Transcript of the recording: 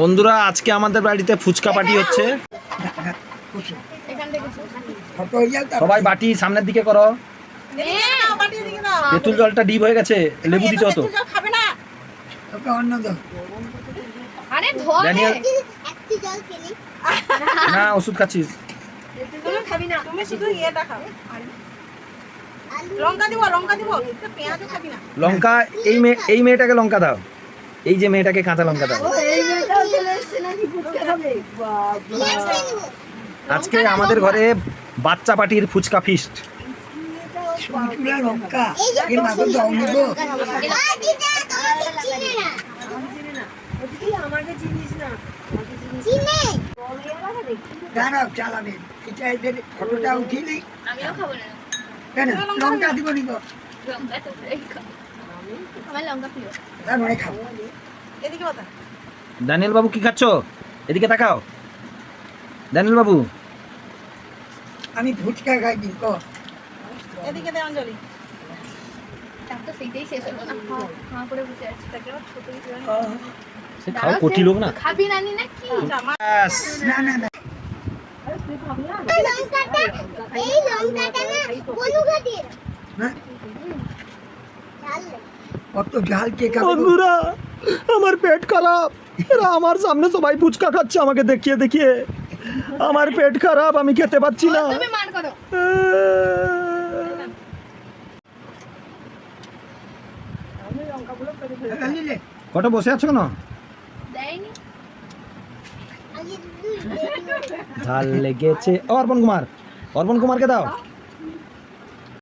বন্ধুরা, আজকে আমাদের বাড়িতে ফুচকা পার্টি হচ্ছে। সবাই বাটি সামনের দিকে করো। তেঁতুল জলটা ডিপ হয়ে গেছে, লেবু দিতে হতো। না, ওষুধ খাচ্ছিস। না তুমি শুধু ইয়েটা খাবে লঙ্কা দিব লঙ্কা দিব। পেঁয়াজও খাবি না। লঙ্কা এই মেয়ে এই মেয়েটাকে লঙ্কা দাও। এই যে মেয়েটাকে কাঁচা লঙ্কা দাও। আজকে আমাদের ঘরে বাচ্চা পার্টির ফুচকা ফিস্ট দাঁড়াও চালাবেন এটা এদের ফটোটা উঠিলি আমিও খাব না। কেন? লঙ্কা দিব দানিয়েল বাবু কি খাচ্ছ? এদিকে তাকাও। দানিয়েল বাবু। আমি ফুচকা খাই দিন ক এদিকে দে অঞ্জলি। করে হয়। খাও কোটি লোক না? খাবি না নি না কি না না না। লঙ্কাটা এই লঙ্কাটা না বনুকা দিয়ে হ্যাঁ? চাল কত ঝাল কে খাবে গো? বন্ধুরা আমার পেট খারাপ এরা আমার সামনে সবাই ফুচকা খাচ্ছে আমাকে দেখিয়ে দেখিয়ে আমার পেট খারাপ আমি খেতে পাচ্ছি না তুমি মান করো টাকা নিলে কটা বসে আছো কেন দেয়নি আগে দুই ঝাল লেগেছে। অর্পণ কুমার অর্পণ কুমারকে দাও।